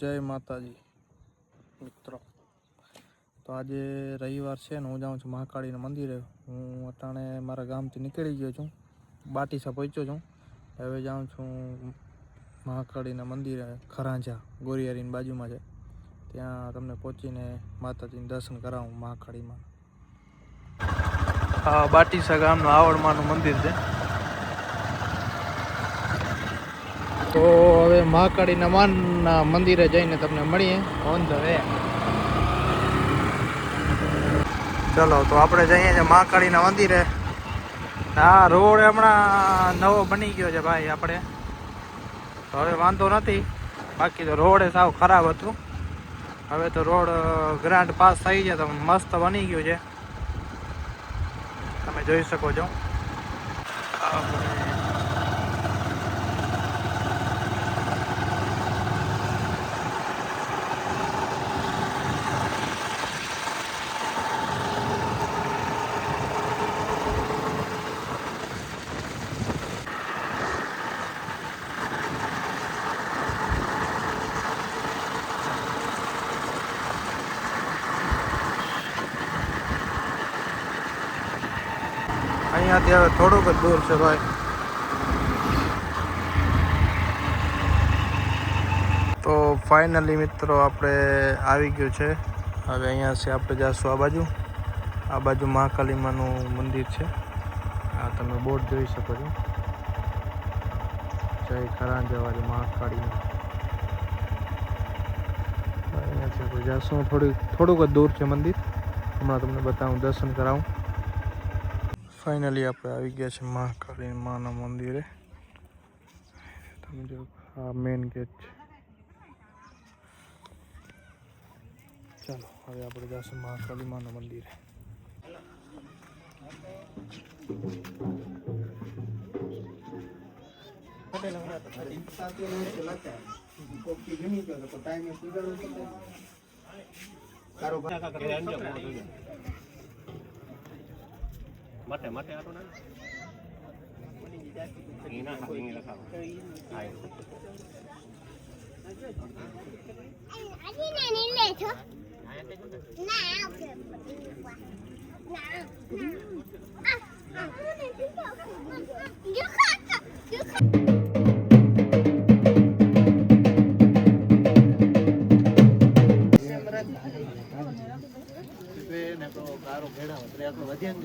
જય માતાજી, મિત્રો. તો આજે રવિવાર છે ને હું જાઉં છું મહાકાળીના મંદિરે. હું અટાણે મારા ગામથી નીકળી ગયો છું, બાટીસા પહોંચ્યો છું. હવે જાઉં છું મહાકાળીના મંદિરે, ખરાંજા, ગોરિયારીની બાજુમાં છે. ત્યાં તમને પહોંચીને માતાજીને દર્શન કરાવું મહાકાળીમાં. બાટીસા ગામનું આવડમાનું મંદિર છે. તો હવે મહાકાળીના માનના મંદિરે જઈને તમને મળીએ. On the way. ચલો તો આપણે જઈએ છીએ મહાકાળીના મંદિરે. હા રોડ હમણાં નવો બની ગયો છે ભાઈ આપણે. તો હવે વાંધો નથી. બાકી તો રોડ એ સાવ ખરાબ હતું. હવે તો રોડ ગ્રાન્ડ પાસ થઈ છે તો મસ્ત બની ગયું છે. તમે જોઈ શકો છો. અહીંયાથી હવે થોડુંક જ દૂર છે ભાઈ. તો ફાઇનલી મિત્રો આપણે આવી ગયું છે. હવે અહીંયા છે આપણે જઈશું આ બાજુ. આ બાજુ મહાકાલીમાનું મંદિર છે. આ તમે બોર્ડ જોઈ શકો છો. જય ખરાંજાવાળી મહાકાળીમાં અહીંયાથી આપણે જઈશું થોડીક થોડુંક જ દૂર છે મંદિર. હમણાં તમને બતાવું, દર્શન કરાવું. ફાઇનલી આપણે આવી ગયા છે મહાકાળી માના મંદિરે. તમે જો આ મેઇન ગેટ છે. ચાલો, હવે આપણે જઈશું મહાકાળી માના મંદિરે. Mate, mate ato na. Ina, hakingi lang ako. Ay. Ani na nila ito? Na, okay. Na, na. Ah, ah. Yuka, yuka. ને તો કારો ભેડા વધે તો વધ્યા જ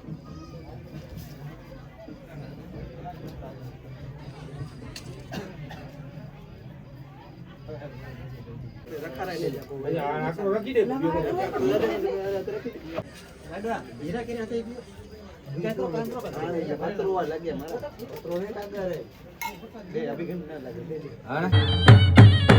લાગે મારા અભિગમ ના? લાગે